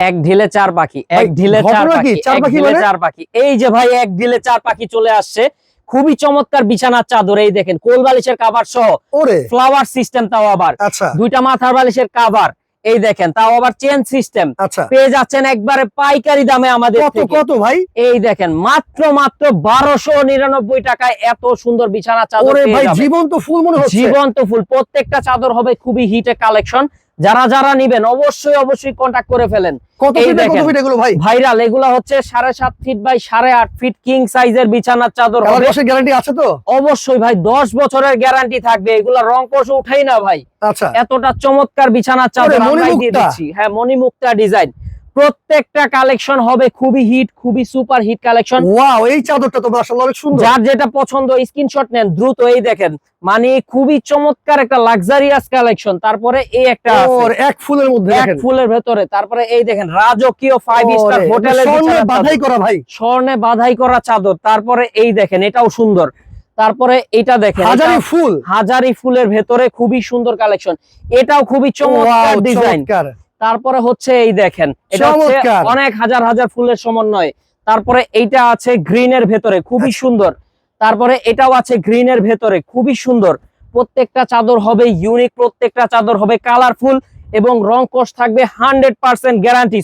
এক ঢিলে চার পাখি এক ঢিলে চার পাখি চার এক পাখি ঢিলে মানে? চার পাখি। এই যে ভাই এক ঢিলে চার পাখি চলে আসছে। খুবই চমৎকার বিছানার চাদর এই দেখেন কোল বালিশের কাভার সহ ওরে। ফ্লাওয়ার সিস্টেম তাও আবার। আচ্ছা। দুইটা মাথার বালিশের কাভার এই দেখেন তাও আবার চেন সিস্টেম আচ্ছা। পেয়ে যাচ্ছেন একবারে পাইকারি দামে আমাদের কত কত ভাই? এই দেখেন মাত্র মাত্র বারোশো নিরানব্বই টাকায় এত সুন্দর বিছানা চাদর ওরে ভাই জীবন্ত ফুল মনে হচ্ছে। জীবন্ত ফুল প্রত্যেকটা চাদর হবে খুবই হিটে কালেকশন যারা যারা নিবেন অবশ্যই অবশ্যই কন্ট্যাক্ট করে ফেলেন। কত ফিট এগুলো ভাই? ভাইরাল এগুলা হচ্ছে সাড়ে সাত ফিট বাই সাড়ে আট ফিট কিং সাইজের বিছানার চাদর হবে। গ্যারান্টি আছে তো? অবশ্যই ভাই দশ বছরের গ্যারান্টি থাকবে। এগুলা রং কষে উঠাই না ভাই। আচ্ছা। এতটা চমৎকার বিছানার চাদর দিয়ে দিচ্ছি। হ্যাঁ মণিমুক্তা ডিজাইন প্রত্যেকটা কালেকশন হবে খুবই হিট খুবই সুপার হিট কালেকশন। ওয়াও এই চাদরটা তো মাশাআল্লাহ অনেক সুন্দর। যার যেটা পছন্দ স্ক্রিনশট নেন দ্রুত এই দেখেন। মানে খুবই চমৎকার একটা লাক্সারিয়াস কালেকশন তারপরে এই একটা ওর এক ফুলের মধ্যে এক ফুলের ভেতরে। তারপরে এই দেখেন রাজকীয় ফাইভ স্টার হোটেলের স্বর্ণে বাধাই করা ভাই। স্বর্ণে বাধাই করা চাদর। তারপরে এই দেখেন এটাও সুন্দর। তারপরে এটা দেখেন হাজারি ফুল। হাজারি ফুলের ভেতরে খুবই সুন্দর কালেকশন এটাও খুবই চমৎকার ডিজাইন। তারপরে হচ্ছে এই দেখেন এটা হচ্ছে অনেক হাজার হাজার ফুলের সমন্বয়। তারপরে এইটা আছে গ্রিন এর ভেতরে খুবই। সুন্দর। তারপরে এটাও আছে গ্রিন এর ভেতরে খুবই সুন্দর। প্রত্যেকটা চাদর হবে ইউনিক প্রত্যেকটা চাদর হবে কালারফুল এবং রং কোষ থাকবে হান্ড্রেড পার্সেন্ট গ্যারান্টি